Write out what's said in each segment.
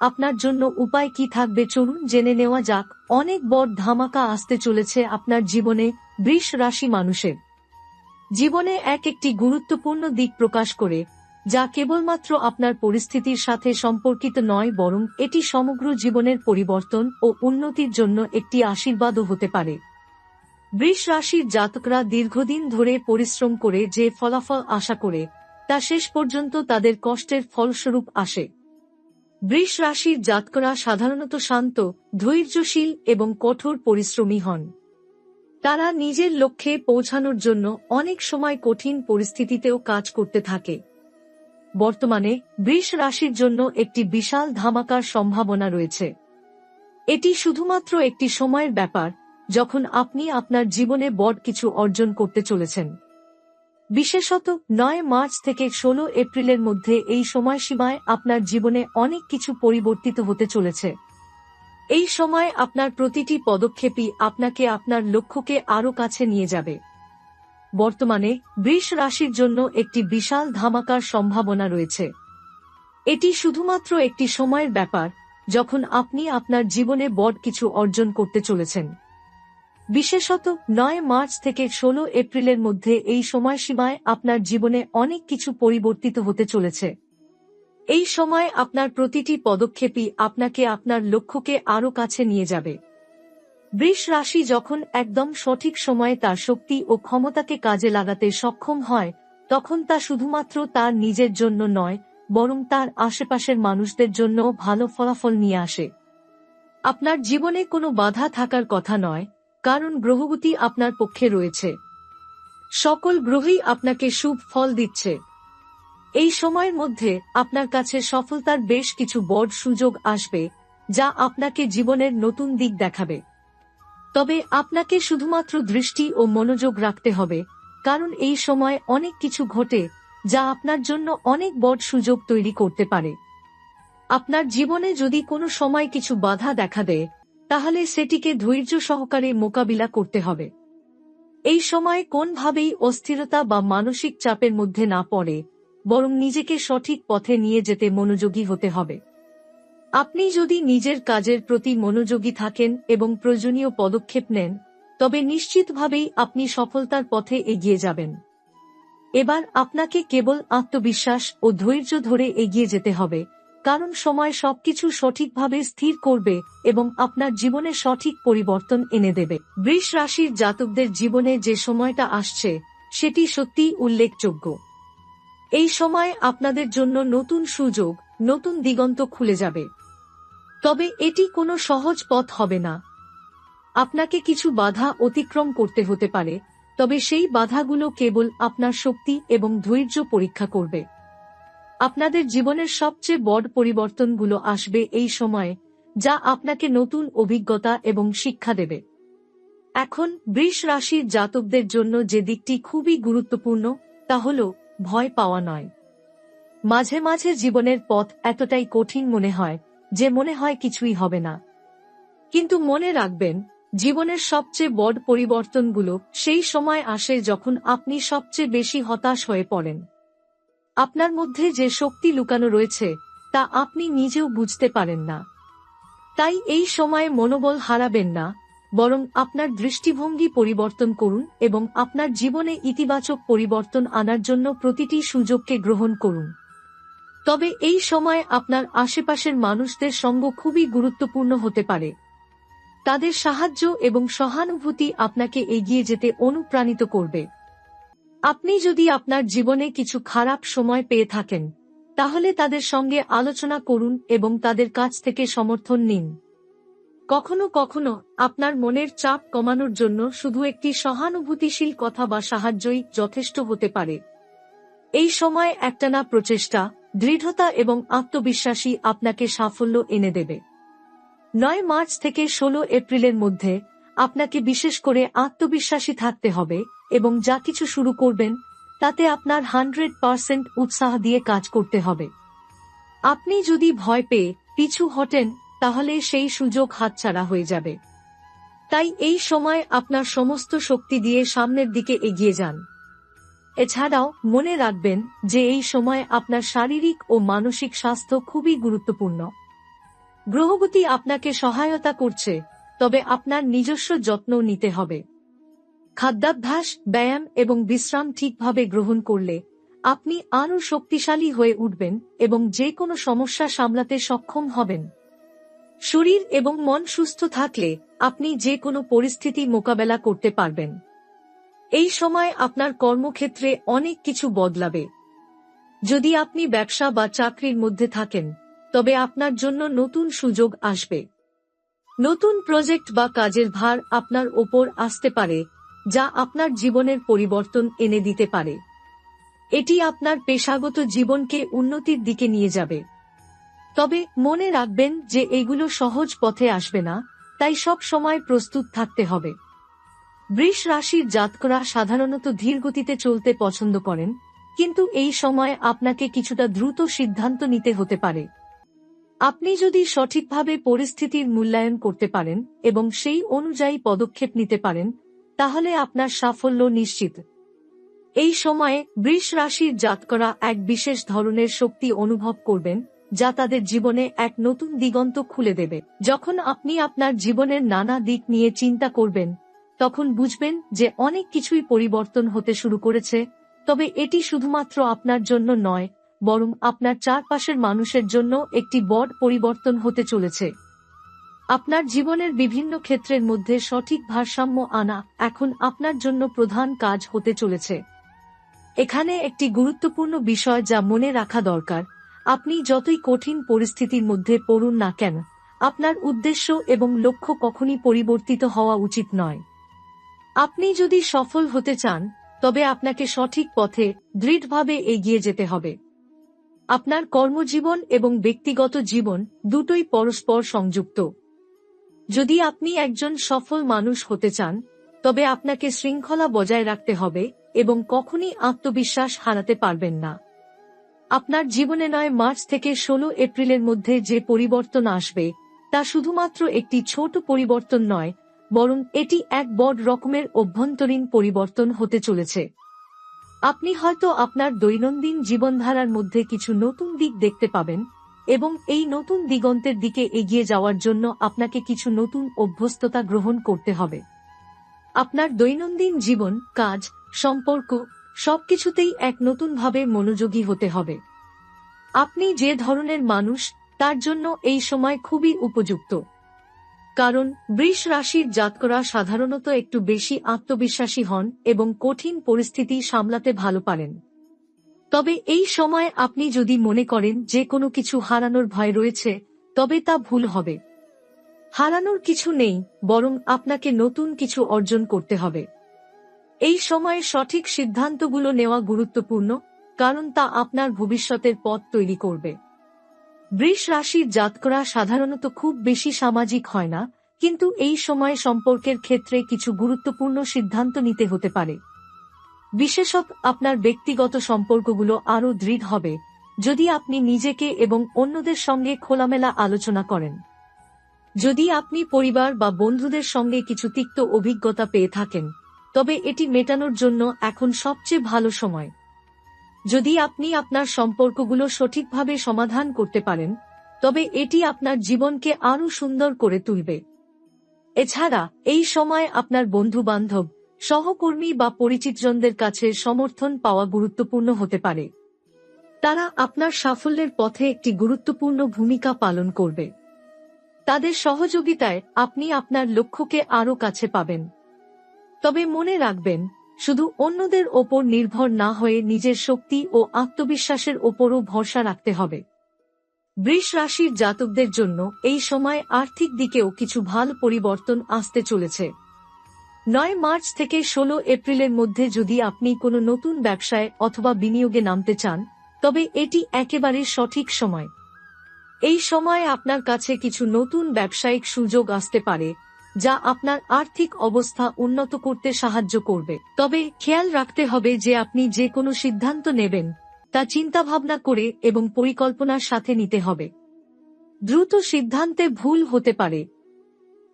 আপনার জন্য উপায় কি থাকবে চলুন জেনে নেওয়া যাক। অনেক বড় ধামাকা আসতে চলেছে আপনার জীবনে বৃষ রাশি মানুষের। জীবনে এক একটি গুরুত্বপূর্ণ দিক প্রকাশ করে, যা কেবলমাত্র আপনার পরিস্থিতির সাথে সম্পর্কিত নয়, বরং এটি সমগ্র জীবনের পরিবর্তন ও উন্নতির জন্য একটি আশীর্বাদও হতে পারে। বৃষ রাশির জাতকরা দীর্ঘদিন ধরে পরিশ্রম করে যে ফলাফল আশা করে, তা শেষ পর্যন্ত তাদের কষ্টের ফলস্বরূপ আসে। বৃষ রাশির জাতকরা সাধারণত শান্ত, ধৈর্যশীল এবং কঠোর পরিশ্রমী হন। তারা নিজের লক্ষ্যে পৌঁছানোর জন্য অনেক সময় কঠিন পরিস্থিতিতেও কাজ করতে থাকে। বর্তমানে বৃষ রাশির জন্য একটি বিশাল ধামাকার সম্ভাবনা রয়েছে। এটি শুধুমাত্র একটি সময়ের ব্যাপার, যখন আপনি আপনার জীবনে বড় কিছু অর্জন করতে চলেছেন। বিশেষত নয় মার্চ থেকে ষোলো এপ্রিলের মধ্যে এই সময়সীমায় আপনার জীবনে অনেক কিছু পরিবর্তিত হতে চলেছে। এই সময় আপনার প্রতিটি পদক্ষেপই আপনাকে আপনার লক্ষ্যকে আরও কাছে নিয়ে যাবে। বর্তমানে বৃষ রাশির জন্য একটি বিশাল ধামাকার সম্ভাবনা রয়েছে। এটি শুধুমাত্র একটি সময়ের ব্যাপার, যখন আপনি আপনার জীবনে বড় কিছু অর্জন করতে চলেছেন। বিশেষত নয় মার্চ থেকে ষোলো এপ্রিলের মধ্যে এই সময়সীমায় আপনার জীবনে অনেক কিছু পরিবর্তিত হতে চলেছে। এই সময় আপনার প্রতিটি পদক্ষেপই আপনাকে আপনার লক্ষ্যকে আরও কাছে নিয়ে যাবে। বৃষ রাশি যখন একদম সঠিক সময়ে তার শক্তি ও ক্ষমতাকে কাজে লাগাতে সক্ষম হয়, তখন তা শুধুমাত্র তার নিজের জন্য নয়, বরং তার আশেপাশের মানুষদের জন্য ভালো ফলাফল নিয়ে আসে। আপনার জীবনে কোনো বাধা থাকার কথা নয় কারণ গ্রহগতি আপনার পক্ষে রয়েছে। সকল গ্রহই আপনাকে শুভ ফল দিচ্ছে। এই সময়ের মধ্যে আপনার কাছে সফলতার বেশ কিছু বড় সুযোগ আসবে, যা আপনাকে জীবনের নতুন দিক দেখাবে। তবে আপনাকে শুধুমাত্র দৃষ্টি ও মনোযোগ রাখতে হবে, কারণ এই সময় অনেক কিছু ঘটে যা আপনার জন্য অনেক বড় সুযোগ তৈরি করতে পারে। আপনার জীবনে যদি কোনো সময় কিছু বাধা দেখা দেয় তাহলে সেটিকে ধৈর্য সহকারে মোকাবিলা করতে হবে। এই সময় কোনভাবেই অস্থিরতা বা মানসিক চাপের মধ্যে না পড়ে, বরং নিজেকে সঠিক পথে নিয়ে যেতে মনোযোগী হতে হবে। আপনি যদি নিজের কাজের প্রতি মনোযোগী থাকেন এবং প্রয়োজনীয় পদক্ষেপ নেন, তবে নিশ্চিতভাবেই আপনি সফলতার পথে এগিয়ে যাবেন। এবার আপনাকে কেবল আত্মবিশ্বাস ও ধৈর্য ধরে এগিয়ে যেতে হবে কারণ সময় সবকিছু সঠিকভাবে স্থির করবে এবং আপনার জীবনে সঠিক পরিবর্তন এনে দেবে। বৃষ রাশির জাতকদের জীবনে যে সময়টা আসছে, সেটি সত্যিই উল্লেখযোগ্য। এই সময় আপনাদের জন্য নতুন সুযোগ, নতুন দিগন্ত খুলে যাবে। তবে এটি কোনো সহজ পথ হবে না। আপনাকে কিছু বাধা অতিক্রম করতে হতে পারে, তবে সেই বাধাগুলো কেবল আপনার শক্তি এবং ধৈর্য পরীক্ষা করবে। আপনাদের জীবনের সবচেয়ে বড় পরিবর্তনগুলো আসবে এই সময়ে, যা আপনাকে নতুন অভিজ্ঞতা এবং শিক্ষা দেবে। এখন বৃষ রাশির জাতকদের জন্য যে দিকটি খুবই গুরুত্বপূর্ণ, তা হল ভয় পাওয়া নয়। মাঝে মাঝে জীবনের পথ এতটাই কঠিন মনে হয়, যে মনে হয় কিছুই হবে না। কিন্তু মনে রাখবেন, জীবনের সবচেয়ে বড় পরিবর্তনগুলো সেই সময় আসে যখন আপনি সবচেয়ে বেশি হতাশ হয়ে পড়েন। আপনার মধ্যে যে শক্তি লুকানো রয়েছে, তা আপনি নিজেও বুঝতে পারেন না। তাই এই সময়ে মনোবল হারাবেন না, বরং আপনার দৃষ্টিভঙ্গি পরিবর্তন করুন এবং আপনার জীবনে ইতিবাচক পরিবর্তন আনার জন্য প্রতিটি সুযোগকে গ্রহণ করুন। তবে এই সময় আপনার আশেপাশের মানুষদের সঙ্গ খুবই গুরুত্বপূর্ণ হতে পারে। তাদের সাহায্য এবং সহানুভূতি আপনাকে এগিয়ে যেতে অনুপ্রাণিত করবে। আপনি যদি আপনার জীবনে কিছু খারাপ সময় পেয়ে থাকেন, তাহলে তাদের সঙ্গে আলোচনা করুন এবং তাদের কাছ থেকে সমর্থন নিন। কখনো কখনো আপনার মনের চাপ কমানোর জন্য শুধু একটি সহানুভূতিশীল কথা বা সাহায্যই যথেষ্ট হতে পারে। এই সময় একটানা প্রচেষ্টা, দৃঢ়তা এবং আত্মবিশ্বাসী আপনাকে সাফল্য এনে দেবে। নয় মার্চ থেকে ষোলো এপ্রিলের মধ্যে আপনাকে বিশেষ করে আত্মবিশ্বাসী থাকতে হবে এবং যা কিছু শুরু করবেন, তাতে আপনার হান্ড্রেড পার্সেন্ট উৎসাহ দিয়ে কাজ করতে হবে। আপনি যদি ভয় পেয়ে পিছু হটেন, তাহলে সেই সুযোগ হাতছাড়া হয়ে যাবে। তাই এই সময় আপনার সমস্ত শক্তি দিয়ে সামনের দিকে এগিয়ে যান। এছাড়াও মনে রাখবেন যে এই সময় আপনার শারীরিক ও মানসিক স্বাস্থ্য খুবই গুরুত্বপূর্ণ। গ্রহগতি আপনাকে সহায়তা করছে, তবে আপনার নিজস্ব যত্ন নিতে হবে। খাদ্যাভ্যাস, ব্যায়াম এবং বিশ্রাম ঠিকভাবে গ্রহণ করলে আপনি আরও শক্তিশালী হয়ে উঠবেন এবং যে কোনো সমস্যা সামলাতে সক্ষম হবেন। শরীর এবং মন সুস্থ থাকলে আপনি যে কোনো পরিস্থিতি মোকাবেলা করতে পারবেন। এই সময় আপনার কর্মক্ষেত্রে অনেক কিছু বদলাবে। যদি আপনি ব্যবসা বা চাকরির মধ্যে থাকেন, তবে আপনার জন্য নতুন সুযোগ আসবে। নতুন প্রজেক্ট বা কাজের ভার আপনার ওপর আসতে পারে যা আপনার জীবনের পরিবর্তন এনে দিতে পারে। এটি আপনার পেশাগত জীবনকে উন্নতির দিকে নিয়ে যাবে। তবে মনে রাখবেন যে এগুলো সহজ পথে আসবে না, তাই সব সময় প্রস্তুত থাকতে হবে। বৃষ রাশির জাতকরা সাধারণত ধীর গতিতে চলতে পছন্দ করেন, কিন্তু এই সময় আপনাকে কিছুটা দ্রুত সিদ্ধান্ত নিতে হতে পারে। আপনি যদি সঠিকভাবে পরিস্থিতির মূল্যায়ন করতে পারেন এবং সেই অনুযায়ী পদক্ষেপ নিতে পারেন তাহলে আপনার সাফল্য নিশ্চিত। এই সময়ে বৃষ রাশির জাতকরা এক বিশেষ ধরনের শক্তি অনুভব করবেন, যা তাদের জীবনে এক নতুন দিগন্ত খুলে দেবে। যখন আপনি আপনার জীবনের নানা দিক নিয়ে চিন্তা করবেন, তখন বুঝবেন যে অনেক কিছুই পরিবর্তন হতে শুরু করেছে, তবে এটি শুধুমাত্র আপনার জন্য নয়, বরং আপনার চারপাশের মানুষের জন্য একটি বড় পরিবর্তন হতে চলেছে। আপনার জীবনের বিভিন্ন ক্ষেত্রের মধ্যে সঠিক ভারসাম্য আনা এখন আপনার জন্য প্রধান কাজ হতে চলেছে। এখানে একটি গুরুত্বপূর্ণ বিষয় যা মনে রাখা দরকার, আপনি যতই কঠিন পরিস্থিতির মধ্যে পড়ুন না কেন, আপনার উদ্দেশ্য এবং লক্ষ্য কখনই পরিবর্তিত হওয়া উচিত নয়। আপনি যদি সফল হতে চান, তবে আপনাকে সঠিক পথে দৃঢ়ভাবে এগিয়ে যেতে হবে। আপনার কর্মজীবন এবং ব্যক্তিগত জীবন দুটোই পরস্পর সংযুক্ত। যদি আপনি একজন সফল মানুষ হতে চান, তবে আপনাকে শৃঙ্খলা বজায় রাখতে হবে এবং কখনই আত্মবিশ্বাস হারাতে পারবেন না। আপনার জীবনে নয়, মার্চ থেকে ষোলো এপ্রিলের মধ্যে যে পরিবর্তন আসবে, তা শুধুমাত্র একটি ছোট পরিবর্তন নয়, বরং এটি এক বড় রকমের অভ্যন্তরীণ পরিবর্তন হতে চলেছে। আপনি হয়তো আপনার দৈনন্দিন জীবনধারার মধ্যে কিছু নতুন দিক দেখতে পাবেন এবং এই নতুন দিগন্তের দিকে এগিয়ে যাওয়ার জন্য আপনাকে কিছু নতুন অভ্যস্ততা গ্রহণ করতে হবে। আপনার দৈনন্দিন জীবন, কাজ, সম্পর্ক, সবকিছুতেই এক নতুনভাবে মনোযোগী হতে হবে। আপনি যে ধরনের মানুষ, তার জন্য এই সময় খুবই উপযুক্ত। কারণ, বৃষ রাশির জাতকরা সাধারণত একটু বেশি আত্মবিশ্বাসী হন এবং কঠিন পরিস্থিতি সামলাতে ভালো পারেন। তবে এই সময় আপনি যদি মনে করেন যে কোনো কিছু হারানোর ভয় রয়েছে, তবে তা ভুল হবে। হারানোর কিছু নেই, বরং আপনাকে নতুন কিছু অর্জন করতে হবে। এই সময়ে সঠিক সিদ্ধান্তগুলো নেওয়া গুরুত্বপূর্ণ, কারণ তা আপনার ভবিষ্যতের পথ তৈরি করবে। বৃষ রাশির জাতকরা সাধারণত খুব বেশি সামাজিক হয় না, কিন্তু এই সময় সম্পর্কের ক্ষেত্রে কিছু গুরুত্বপূর্ণ সিদ্ধান্ত নিতে হতে পারে। বিশেষত আপনার ব্যক্তিগত সম্পর্কগুলো আরও দৃঢ় হবে, যদি আপনি নিজেকে এবং অন্যদের সঙ্গে খোলামেলা আলোচনা করেন। যদি আপনি পরিবার বা বন্ধুদের সঙ্গে কিছু তিক্ত অভিজ্ঞতা পেয়ে থাকেন, তবে এটি মেটানোর জন্য এখন সবচেয়ে ভালো সময়। যদি আপনি আপনার সম্পর্কগুলো সঠিকভাবে সমাধান করতে পারেন, তবে এটি আপনার জীবনকে আরও সুন্দর করে তুলবে। এছাড়া, এই সময় আপনার বন্ধু বান্ধব সহকর্মী বা পরিচিতজনদের কাছে সমর্থন পাওয়া গুরুত্বপূর্ণ হতে পারে। তারা আপনার সাফল্যের পথে একটি গুরুত্বপূর্ণ ভূমিকা পালন করবে। তাদের সহযোগিতায় আপনি আপনার লক্ষ্যকে আরও কাছে পাবেন। তবে মনে রাখবেন, শুধু অন্যদের ওপর নির্ভর না হয়ে নিজের শক্তি ও আত্মবিশ্বাসের ওপরও ভরসা রাখতে হবে। বৃষ রাশির জাতকদের জন্য এই সময় আর্থিক দিকেও কিছু ভালো পরিবর্তন আসতে চলেছে। নয় মার্চ থেকে ষোলো এপ্রিলের মধ্যে যদি আপনি কোনো নতুন ব্যবসায় অথবা বিনিয়োগে নামতে চান, তবে এটি একেবারে সঠিক সময়। এই সময় আপনার কাছে কিছু নতুন ব্যবসায়িক সুযোগ আসতে পারে, যা আপনার আর্থিক অবস্থা উন্নত করতে সাহায্য করবে। তবে খেয়াল রাখতে হবে যে আপনি যে কোনো সিদ্ধান্ত নেবেন, তা চিন্তাভাবনা করে এবং পরিকল্পনার সাথে নিতে হবে। দ্রুত সিদ্ধান্তে ভুল হতে পারে।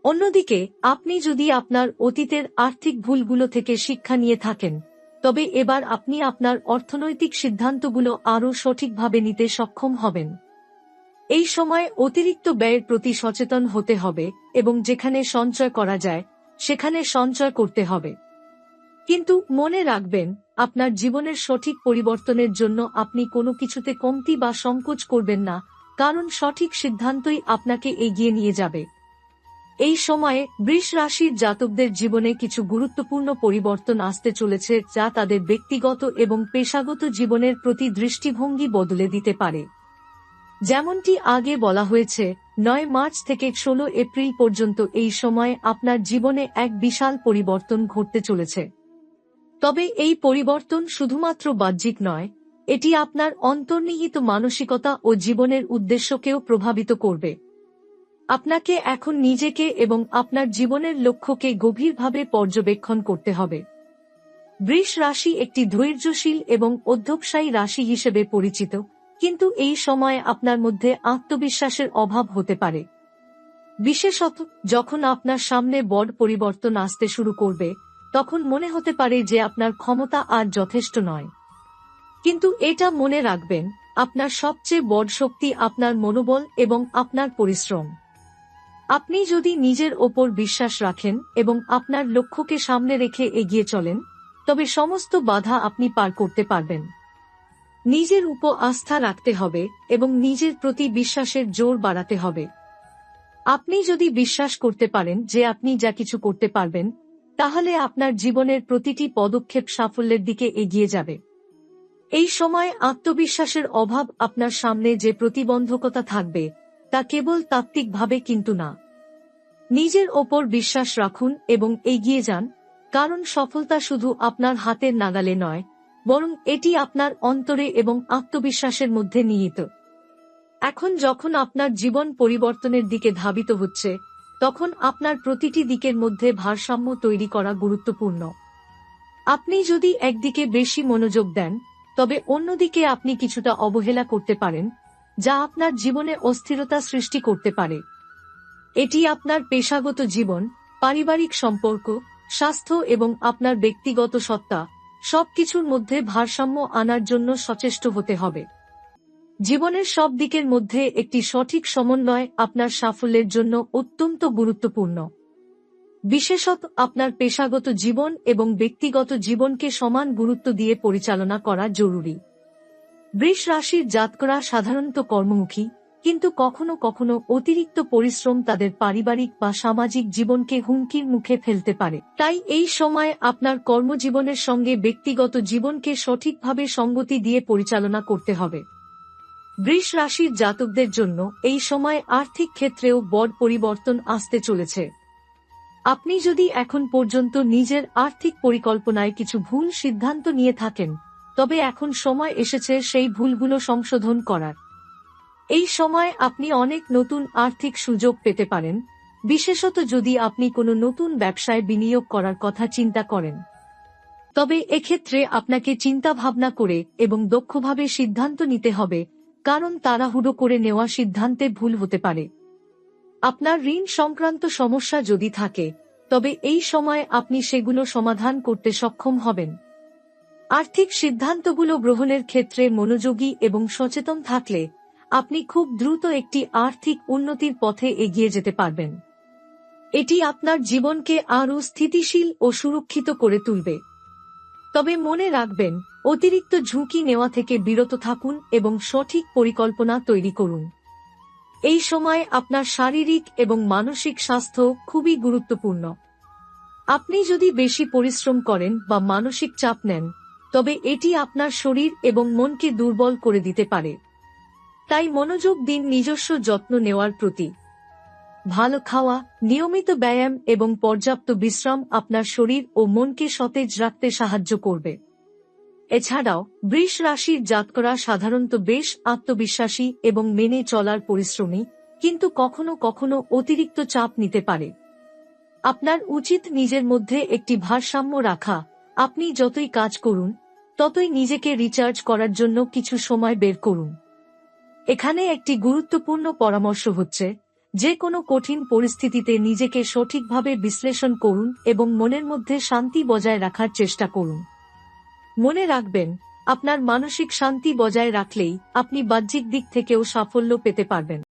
অন্যদিকে, আপনি যদি আপনার অতীতের আর্থিক ভুলগুলো থেকে শিক্ষা নিয়ে থাকেন, তবে এবার আপনি আপনার অর্থনৈতিক সিদ্ধান্তগুলো আরও সঠিকভাবে নিতে সক্ষম হবেন। এই সময় অতিরিক্ত ব্যয়ের প্রতি সচেতন হতে হবে এবং যেখানে সঞ্চয় করা যায়, সেখানে সঞ্চয় করতে হবে। কিন্তু মনে রাখবেন, আপনার জীবনের সঠিক পরিবর্তনের জন্য আপনি কোনো কিছুতে কমতি বা সংকোচ করবেন না, কারণ সঠিক সিদ্ধান্তই আপনাকে এগিয়ে নিয়ে যাবে। এই সময়ে বৃষ রাশির জাতকদের জীবনে কিছু গুরুত্বপূর্ণ পরিবর্তন আসতে চলেছে, যা তাদের ব্যক্তিগত এবং পেশাগত জীবনের প্রতি দৃষ্টিভঙ্গি বদলে দিতে পারে। যেমনটি আগে বলা হয়েছে, নয় মার্চ থেকে ষোলো এপ্রিল পর্যন্ত এই সময় আপনার জীবনে এক বিশাল পরিবর্তন ঘটতে চলেছে। তবে এই পরিবর্তন শুধুমাত্র বাহ্যিক নয়, এটি আপনার অন্তর্নিহিত মানসিকতা ও জীবনের উদ্দেশ্যকেও প্রভাবিত করবে। আপনাকে এখন নিজেকে এবং আপনার জীবনের লক্ষ্যকে গভীরভাবে পর্যবেক্ষণ করতে হবে। বৃষ রাশি একটি ধৈর্যশীল এবং অধ্যবসায়ী রাশি হিসেবে পরিচিত, কিন্তু এই সময়ে আপনার মধ্যে আত্মবিশ্বাসের অভাব হতে পারে। বিশেষত যখন আপনার সামনে বড় পরিবর্তন আসতে শুরু করবে, তখন মনে হতে পারে যে আপনার ক্ষমতা আর যথেষ্ট নয়। কিন্তু এটা মনে রাখবেন, আপনার সবচেয়ে বড় শক্তি আপনার মনোবল এবং আপনার পরিশ্রম। আপনি যদি নিজের ওপর বিশ্বাস রাখেন এবং আপনার লক্ষ্যকে সামনে রেখে এগিয়ে চলেন, তবে সমস্ত বাধা আপনি পার করতে পারবেন। নিজের উপর আস্থা রাখতে হবে এবং নিজের প্রতি বিশ্বাসের জোর বাড়াতে হবে। আপনি যদি বিশ্বাস করতে পারেন যে আপনি যা কিছু করতে পারবেন, তাহলে আপনার জীবনের প্রতিটি পদক্ষেপ সাফল্যের দিকে এগিয়ে যাবে। এই সময় আত্মবিশ্বাসের অভাব আপনার সামনে যে প্রতিবন্ধকতা থাকবে, তা কেবল তাত্ত্বিকভাবে কিন্তু না। নিজের ওপর বিশ্বাস রাখুন এবং এগিয়ে যান, কারণ সফলতা শুধু আপনার হাতের নাগালে নয়, বরং এটি আপনার অন্তরে এবং আত্মবিশ্বাসের মধ্যে নিহিত। এখন যখন আপনার জীবন পরিবর্তনের দিকে ধাবিত হচ্ছে, তখন আপনার প্রতিটি দিকের মধ্যে ভারসাম্য তৈরি করা গুরুত্বপূর্ণ। আপনি যদি একদিকে বেশি মনোযোগ দেন, তবে অন্যদিকে আপনি কিছুটা অবহেলা করতে পারেন, যা আপনার জীবনে অস্থিরতা সৃষ্টি করতে পারে। এটি আপনার পেশাগত জীবন, পারিবারিক সম্পর্ক, স্বাস্থ্য এবং আপনার ব্যক্তিগত সত্তা, সবকিছুর মধ্যে ভারসাম্য আনার জন্য সচেষ্ট হতে হবে। জীবনের সব দিকের মধ্যে একটি সঠিক সমন্বয় আপনার সাফল্যের জন্য অত্যন্ত গুরুত্বপূর্ণ। বিশেষত আপনার পেশাগত জীবন এবং ব্যক্তিগত জীবনকে সমান গুরুত্ব দিয়ে পরিচালনা করা জরুরি। বৃষ রাশির জাতকরা সাধারণত কর্মমুখী কিন্তু কখনো কখনো অতিরিক্ত পরিশ্রম তাদের পারিবারিক বা সামাজিক জীবনকে হুমকির মুখে ফেলতে পারে। তাই এই সময় আপনার কর্মজীবনের সঙ্গে ব্যক্তিগত জীবনকে সঠিকভাবে সঙ্গতি দিয়ে পরিচালনা করতে হবে। বৃষ রাশির জাতকদের জন্য এই সময় আর্থিক ক্ষেত্রেও বড় পরিবর্তন আসতে চলেছে। আপনি যদি এখন পর্যন্ত নিজের আর্থিক পরিকল্পনায় কিছু ভুল সিদ্ধান্ত নিয়ে থাকেন, তবে এখন সময় এসেছে সেই ভুলগুলো সংশোধন করার। এই সময় আপনি অনেক নতুন আর্থিক সুযোগ পেতে পারেন, বিশেষত যদি আপনি কোনো নতুন ব্যবসায় বিনিয়োগ করার কথা চিন্তা করেন। তবে এক্ষেত্রে আপনাকে চিন্তা ভাবনা করে এবং দক্ষভাবে সিদ্ধান্ত নিতে হবে, কারণ তাড়াহুড়ো করে নেওয়া সিদ্ধান্তে ভুল হতে পারে। আপনার ঋণ সংক্রান্ত সমস্যা যদি থাকে, তবে এই সময় আপনি সেগুলো সমাধান করতে সক্ষম হবেন। আর্থিক সিদ্ধান্তগুলো গ্রহণের ক্ষেত্রে মনোযোগী এবং সচেতন থাকলে আপনি খুব দ্রুত একটি আর্থিক উন্নতির পথে এগিয়ে যেতে পারবেন। এটি আপনার জীবনকে আরও স্থিতিশীল ও সুরক্ষিত করে তুলবে। তবে মনে রাখবেন, অতিরিক্ত ঝুঁকি নেওয়া থেকে বিরত থাকুন এবং সঠিক পরিকল্পনা তৈরি করুন। এই সময় আপনার শারীরিক এবং মানসিক স্বাস্থ্য খুবই গুরুত্বপূর্ণ। আপনি যদি বেশি পরিশ্রম করেন বা মানসিক চাপ নেন, তবে এটি আপনার শরীর এবং মনকে দুর্বল করে দিতে পারে। তাই মনোযোগ দিন নিজস্ব যত্ন নেওয়ার প্রতি। ভালো খাওয়া, নিয়মিত ব্যায়াম এবং পর্যাপ্ত বিশ্রাম আপনার শরীর ও মনকে সতেজ রাখতে সাহায্য করবে। এছাড়াও, বৃষ রাশির জাতকরা সাধারণত বেশ আত্মবিশ্বাসী এবং মেনে চলার পরিশ্রমী, কিন্তু কখনো কখনো অতিরিক্ত চাপ নিতে পারে। আপনার উচিত নিজের মধ্যে একটি ভারসাম্য রাখা। আপনি যতই কাজ করুন, ততই নিজেকে রিচার্জ করার জন্য কিছু সময় বের করুন। এখানে একটি গুরুত্বপূর্ণ পরামর্শ হচ্ছে, যে কোনো কঠিন পরিস্থিতিতে নিজেকে সঠিকভাবে বিশ্লেষণ করুন এবং মনের মধ্যে শান্তি বজায় রাখার চেষ্টা করুন। মনে রাখবেন, আপনার মানসিক শান্তি বজায় রাখলেই আপনি বাহ্যিক দিক থেকেও সাফল্য পেতে পারবেন।